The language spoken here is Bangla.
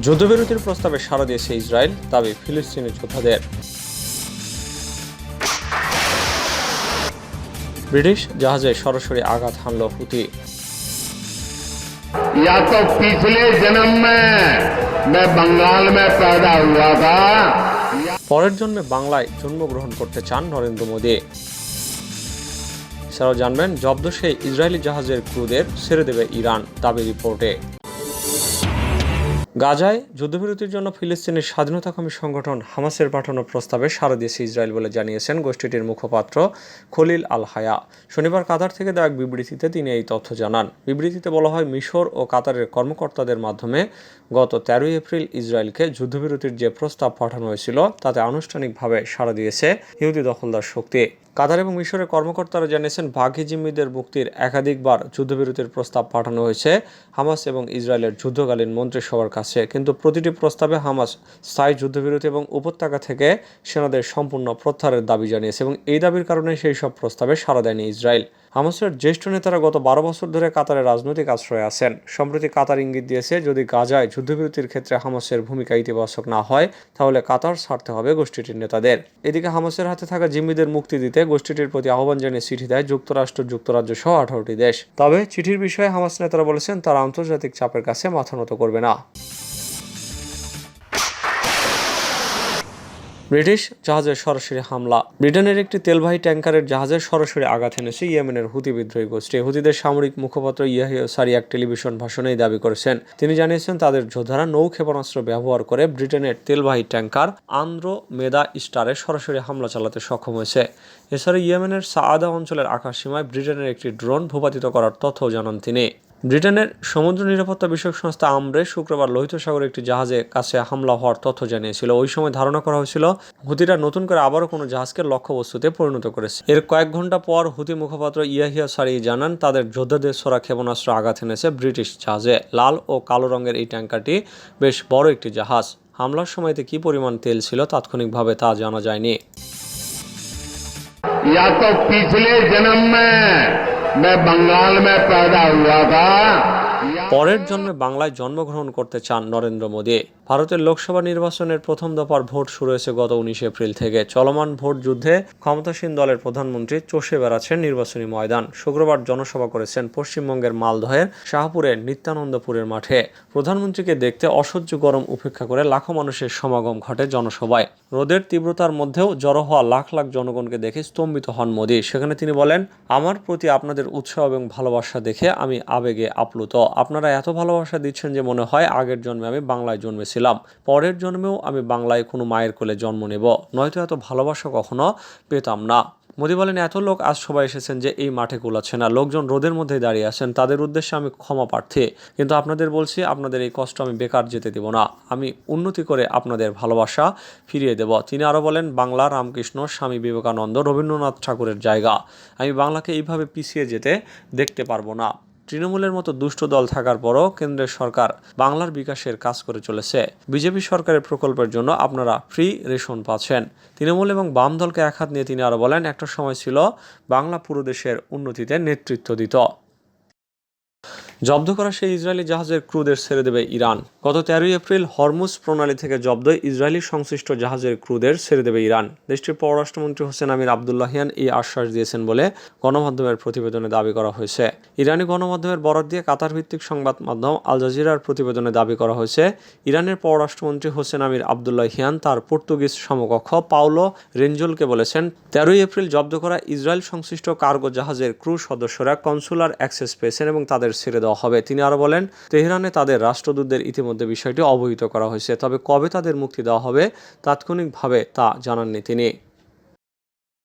যুদ্ধবিরতির প্রস্তাবে সাড়া দিয়েছে ইসরায়েল দাবি ফিলিস্তিনি যোদ্ধাদের ব্রিটিশ জাহাজে সরাসরি আঘাত হানল হুতি या तो पिछले जन्म में मैं बंगाल में पैदा हुआ था পরের জন্মে বাংলায় জন্মগ্রহণ করতে চান নরেন্দ্র মোদী এছাড়াও জানবেন জব্দ সেই ইসরায়েলি জাহাজের ক্রুদের ছেড়ে দেবে ইরান দাবি রিপোর্টে গাজায় যুদ্ধবিরতির জন্য ফিলিস্তিনের স্বাধীনতাকামী সংগঠন হামাসের পাঠানো প্রস্তাবে সাড়া দিয়েছে ইসরায়েল বলে জানিয়েছেন গোষ্ঠীটির মুখপাত্র খলিল আল হায়া। শনিবার কাতার থেকে দেওয়া এক বিবৃতিতে তিনি এই তথ্য জানান। বিবৃতিতে বলা হয়, মিশর ও কাতারের কর্মকর্তাদের মাধ্যমে গত তেরোই এপ্রিল ইসরায়েলকে যুদ্ধবিরতির যে প্রস্তাব পাঠানো হয়েছিল, তাতে আনুষ্ঠানিকভাবে সাড়া দিয়েছে ইহুদি দখলদার শক্তি। কাতার এবং মিশরের কর্মকর্তারা জানিয়েছেন, বাঘি জিম্মিদের মুক্তির একাধিকবার যুদ্ধবিরতির প্রস্তাব পাঠানো হয়েছে। হামাস এবং ইসরায়েলের যুদ্ধকালীন মন্ত্রিসভার কাছে কিন্তু প্রতিটি প্রস্তাবে হামাস স্থায়ী যুদ্ধবিরতি এবং উপত্যকা থেকে সেনাদের সম্পূর্ণ প্রত্যাহারের দাবি জানিয়েছে এবং এই দাবির কারণে সেই সব প্রস্তাবে সাড়া দেয়নি ইসরায়েল। হামাসের জ্যেষ্ঠ নেতারা গত বারো বছর ধরে কাতারের রাজনৈতিক আশ্রয়ে আছেন। সম্প্রতি কাতার ইঙ্গিত দিয়েছে, যদি গাজায় যুদ্ধবিরতির ক্ষেত্রে হামাসের ভূমিকা ইতিবাচক না হয়, তাহলে কাতার ছাড়তে হবে গোষ্ঠীটির নেতাদের। এদিকে হামাসের হাতে থাকা জিম্মিদের মুক্তি দিতে গোষ্ঠীটির প্রতি আহ্বান জানিয়ে চিঠি দেয় যুক্তরাষ্ট্র, যুক্তরাজ্য সহ আঠারোটি দেশ। তবে চিঠির বিষয়ে হামাস নেতারা বলেছেন, তারা আন্তর্জাতিক চাপের কাছে মাথা নত করবে না। ব্রিটিশ জাহাজের সরাসরি হামলা। ব্রিটেনের একটি তেলবাহী ট্যাঙ্কারের জাহাজের সরাসরি আঘাত এনেছে ইয়েমেনের হুতি বিদ্রোহী গোষ্ঠী। হুতিদের সামরিক মুখপাত্র ইয়াহিয়া সারি এক টেলিভিশন ভাষণে দাবি করেছেন। তিনি জানিয়েছেন, তাদের যোদ্ধারা নৌ ক্ষেপণাস্ত্র ব্যবহার করে ব্রিটেনের তেলবাহী ট্যাঙ্কার আন্দ্রো মেদা স্টারে সরাসরি হামলা চালাতে সক্ষম হয়েছে। এছাড়া ইয়েমেনের সাআদা অঞ্চলের আকাশসীমায় ব্রিটেনের একটি ড্রোন ভূপাতিত করার তথ্যও জানান তিনি। ব্রিটেনের সমুদ্র নিরাপত্তা বিষয়ক সংস্থা আমরে শুক্রবার লোহিত সাগরে একটি জাহাজে কাছে হামলা হওয়ার তথ্য জানিয়েছিল ওই সময় ধারণা করা হয়েছিল হুতিরা নতুন করে আবারও কোনো জাহাজকে লক্ষ্যবস্তুতে পরিণত করেছে এর কয়েক ঘন্টা পর হুতি মুখপাত্র ইয়াহিয়া সারি জানান তাদের যোদ্ধাদের ছোড়া ক্ষেপণাস্ত্র আঘাত এনেছে ব্রিটিশ জাহাজে লাল ও কালো রঙের এই ট্যাঙ্কারটি বেশ বড় একটি জাহাজ হামলার সময়তে কী পরিমাণ তেল ছিল তাৎক্ষণিকভাবে তা জানা যায়নি या तो पिछले जन्म में मैं बंगाल में पैदा हुआ था या পরের জন্মে বাংলায় জন্মগ্রহণ করতে চান নরেন্দ্র মোদী। ভারতের লোকসভা নির্বাচনের প্রথম দফার ভোট শুরু হয়েছে গত উনিশে এপ্রিল থেকে। চলমান ভোট যুদ্ধে ক্ষমতাসীন দলের প্রধানমন্ত্রী চষে বেড়াচ্ছেন নির্বাচনী ময়দান। শুক্রবার জনসভা করেছেন পশ্চিমবঙ্গের মালদহের শাহপুরের নিত্যানন্দপুরের মাঠে। প্রধানমন্ত্রীকে দেখতে অসহ্য গরম উপেক্ষা করে লাখো মানুষের সমাগম ঘটে জনসভায়। রোদের তীব্রতার মধ্যেও জড়ো হওয়া লাখ লাখ জনগণকে দেখে স্তম্ভিত হন মোদী। সেখানে তিনি বলেন, আমার প্রতি আপনাদের উৎসাহ এবং ভালোবাসা দেখে আমি আবেগে আপ্লুত। আপনারা এত ভালোবাসা দিচ্ছেন যে মনে হয় আগের জন্মে আমি বাংলায় জন্মেছিলাম, পরের জন্মেও আমি বাংলায় কোনো মায়ের কোলে জন্ম নেব। নয়তো এত ভালোবাসা কখনো পেতাম না। মোদি বলেন, এত লোক আজ সবাই এসেছেন যে এই মাঠে গোলাচ্ছে না। লোকজন রোদের মধ্যে দাঁড়িয়ে আছেন, তাদের উদ্দেশ্যে আমি ক্ষমা প্রার্থী। কিন্তু আপনাদের বলছি, আপনাদের এই কষ্ট আমি বেকার যেতে দেব না। আমি উন্নতি করে আপনাদের ভালোবাসা ফিরিয়ে দেব। তিনি আরও বলেন, বাংলা রামকৃষ্ণ, স্বামী বিবেকানন্দ, রবীন্দ্রনাথ ঠাকুরের জায়গা। আমি বাংলাকে এইভাবে পিছিয়ে যেতে দেখতে পারব না। তৃণমূলের মতো দুষ্ট দল থাকার পরও কেন্দ্রের সরকার বাংলার বিকাশের কাজ করে চলেছে। বিজেপি সরকারের প্রকল্পের জন্য আপনারা ফ্রি রেশন পাচ্ছেন। তৃণমূল এবং বাম দলকে এক হাত নিয়ে তিনি আরও বলেন, একটা সময় ছিল বাংলা পুরো দেশের উন্নতিতে নেতৃত্ব দিত। জব্দ করা সেই ইসরায়েলি জাহাজের ক্রুদের ছেড়ে দেবে ইরান। গত তেরোই এপ্রিল হরমুজ প্রণালী থেকে জব্দ ইসরায়েলি সংশ্লিষ্ট জাহাজের ক্রুদের ছেড়ে দেবে ইরান। দেশটির পররাষ্ট্রমন্ত্রী হোসেন আমির আবদুল্লাহিয়ান এই আশ্বাস দিয়েছেন বলে গণমাধ্যমের প্রতিবেদনে দাবি করা হয়েছে। ইরানি গণমাধ্যমের বরাদ দিয়ে কাতার ভিত্তিক সংবাদ মাধ্যম আল জাজিরার প্রতিবেদনে দাবি করা হয়েছে, ইরানের পররাষ্ট্রমন্ত্রী হোসেন আমির আবদুল্লাহিয়ান তার পর্তুগিজ সমকক্ষ পাওলো রেঞ্জলকে বলেছেন, তেরোই এপ্রিল জব্দ করা ইসরায়েল সংশ্লিষ্ট কার্গো জাহাজের ক্রু সদস্যরা কনসুলার অ্যাক্সেস পেয়েছেন এবং তাদের ছেড়ে দেওয়া হবে। তিনি আরও বলেন, তেহরানে তাদের রাষ্ট্রদূতদের ইতিমধ্যে বিষয়টি অবহিত করা হয়েছে, তবে কবে তাদের মুক্তি দেওয়া হবে তাৎক্ষণিকভাবে তা জানাননি তিনি।